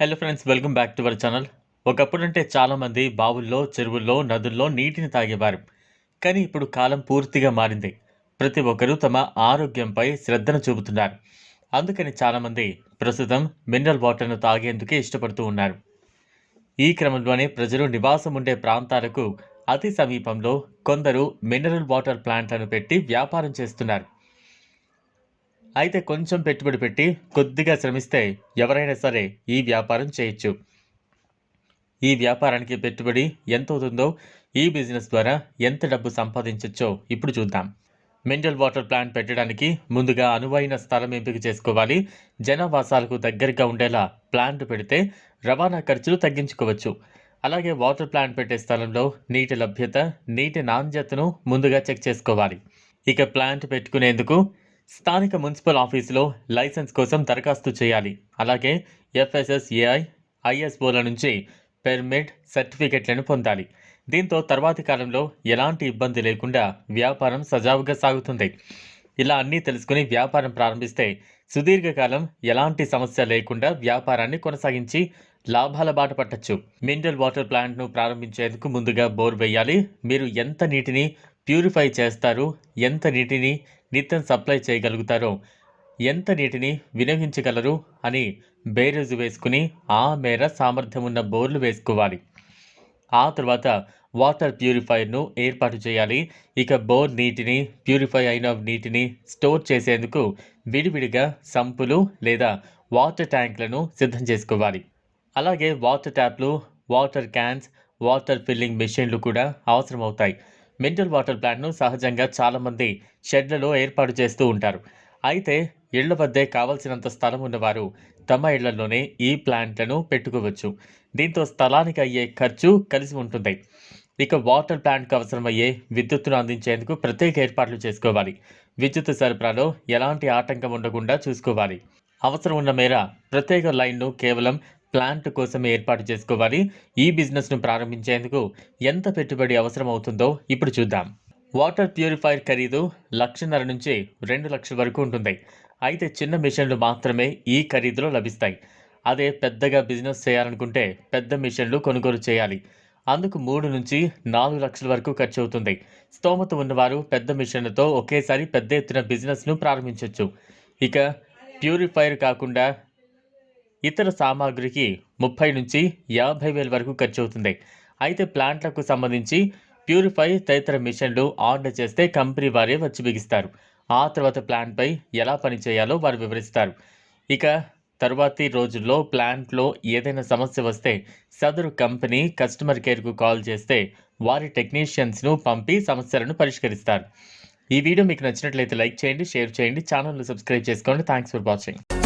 Hello friends welcome back to our channel ఒకప్పుడంటే చాలామంది బావుల్లో చెరువుల్లో నదుల్లో నీటిని తాగేవారు. కానీ ఇప్పుడు కాలం పూర్తిగా మారింది. ప్రతి ఒక్కరూ తమ ఆరోగ్యంపై శ్రద్ధను చూపుతున్నారు. అందుకని చాలామంది ప్రస్తుతం మినరల్ వాటర్ను తాగేందుకే ఇష్టపడుతూ ఉన్నారు. ఈ క్రమంలోనే ప్రజలు నివాసం ఉండే ప్రాంతాలకు అతి సమీపంలో కొందరు మినరల్ వాటర్ ప్లాంట్లను పెట్టి వ్యాపారం చేస్తున్నారు. అయితే కొంచెం పెట్టుబడి పెట్టి కొద్దిగా శ్రమిస్తే ఎవరైనా సరే ఈ వ్యాపారం చేయొచ్చు. ఈ వ్యాపారానికి పెట్టుబడి ఎంత అవుతుందో ఈ బిజినెస్ ద్వారా ఎంత డబ్బు సంపాదించవచ్చో ఇప్పుడు చూద్దాం. మినరల్ వాటర్ ప్లాంట్ పెట్టడానికి ముందుగా అనువైన స్థలం ఎంపిక చేసుకోవాలి. జనవాసాలకు దగ్గరగా ఉండేలా ప్లాంట్ పెడితే రవాణా ఖర్చులు తగ్గించుకోవచ్చు. అలాగే వాటర్ ప్లాంట్ పెట్టే స్థలంలో నీటి లభ్యత నీటి నాణ్యతను ముందుగా చెక్ చేసుకోవాలి. ఇక ప్లాంట్ పెట్టుకునేందుకు స్థానిక మున్సిపల్ ఆఫీసులో లైసెన్స్ కోసం దరఖాస్తు చేయాలి. అలాగే ఎఫ్ఎస్ఎస్ఏఐ ఐఎస్ఓల నుంచి పెర్మిట్ సర్టిఫికెట్లను పొందాలి. దీంతో తర్వాతి కాలంలో ఎలాంటి ఇబ్బంది లేకుండా వ్యాపారం సజావుగా సాగుతుంది. ఇలా అన్నీ తెలుసుకుని వ్యాపారం ప్రారంభిస్తే సుదీర్ఘకాలం ఎలాంటి సమస్య లేకుండా వ్యాపారాన్ని కొనసాగించి లాభాల బాట పట్టచ్చు. మినరల్ వాటర్ ప్లాంట్ను ప్రారంభించేందుకు ముందుగా బోర్ వేయాలి. మీరు ఎంత నీటిని ప్యూరిఫై చేస్తారు. ఎంత నీటిని నిత్యం సప్లై చేయగలుగుతారో ఎంత నీటిని వినియోగించగలరు అని బేరేజు వేసుకుని ఆ మేర సామర్థ్యం ఉన్న బోర్లు వేసుకోవాలి. ఆ తర్వాత వాటర్ ప్యూరిఫైయర్ను ఏర్పాటు చేయాలి. ఇక బోర్ నీటిని ప్యూరిఫై అయిన నీటిని స్టోర్ చేసేందుకు విడివిడిగా సంపులు లేదా వాటర్ ట్యాంక్లను సిద్ధం చేసుకోవాలి. అలాగే వాటర్ ట్యాప్లు వాటర్ క్యాన్స్ వాటర్ ఫిల్లింగ్ మెషిన్లు కూడా అవసరమవుతాయి. మినరల్ వాటర్ ప్లాంట్ను సహజంగా చాలామంది షెడ్లలో ఏర్పాటు చేస్తూ ఉంటారు. అయితే ఇళ్ళ వద్దే కావలసినంత స్థలం ఉన్నవారు తమ ఇళ్ళలోనే ఈ ప్లాంట్లను పెట్టుకోవచ్చు. దీంతో స్థలానికి అయ్యే ఖర్చు కలిసి ఉంటుంది. ఇక వాటర్ ప్లాంట్కి అవసరమయ్యే విద్యుత్తును అందించేందుకు ప్రత్యేక ఏర్పాట్లు చేసుకోవాలి. విద్యుత్ సరఫరాలో ఎలాంటి ఆటంకం ఉండకుండా చూసుకోవాలి. అవసరం ఉన్న మేర ప్రత్యేక లైన్ను కేవలం ప్లాంట్ కోసమే ఏర్పాటు చేసుకోవాలి. ఈ బిజినెస్ను ప్రారంభించేందుకు ఎంత పెట్టుబడి అవసరం అవుతుందో ఇప్పుడు చూద్దాం. వాటర్ ప్యూరిఫైర్ ఖరీదు లక్షన్నర నుంచి రెండు లక్షల వరకు ఉంటుంది. అయితే చిన్న మిషన్లు మాత్రమే ఈ ఖరీదులో లభిస్తాయి. అదే పెద్దగా బిజినెస్ చేయాలనుకుంటే పెద్ద మిషన్లు కొనుగోలు చేయాలి. అందుకు మూడు నుంచి నాలుగు లక్షల వరకు ఖర్చు అవుతుంది. స్తోమత ఉన్నవారు పెద్ద మిషన్లతో ఒకేసారి పెద్ద ఎత్తున బిజినెస్ను ప్రారంభించవచ్చు ఇక ప్యూరిఫైర్ కాకుండా ఇతర సామాగ్రికి ముప్పై నుంచి యాభై వేల వరకు ఖర్చు అవుతుంది అయితే ప్లాంట్లకు సంబంధించి ప్యూరిఫై తదితర మిషన్లు ఆర్డర్ చేస్తే కంపెనీ వారే వచ్చి బిగిస్తారు. ఆ తర్వాత ప్లాంట్పై ఎలా పనిచేయాలో వారు వివరిస్తారు. ఇక తరువాతి రోజుల్లో ప్లాంట్లో ఏదైనా సమస్య వస్తే సదరు కంపెనీ కస్టమర్ కేర్కు కాల్ చేస్తే వారి టెక్నీషియన్స్ను పంపి సమస్యలను పరిష్కరిస్తారు. ఈ వీడియో మీకు నచ్చినట్లయితే లైక్ చేయండి షేర్ చేయండి ఛానల్ను సబ్స్క్రైబ్ చేసుకోండి. Thanks for watching.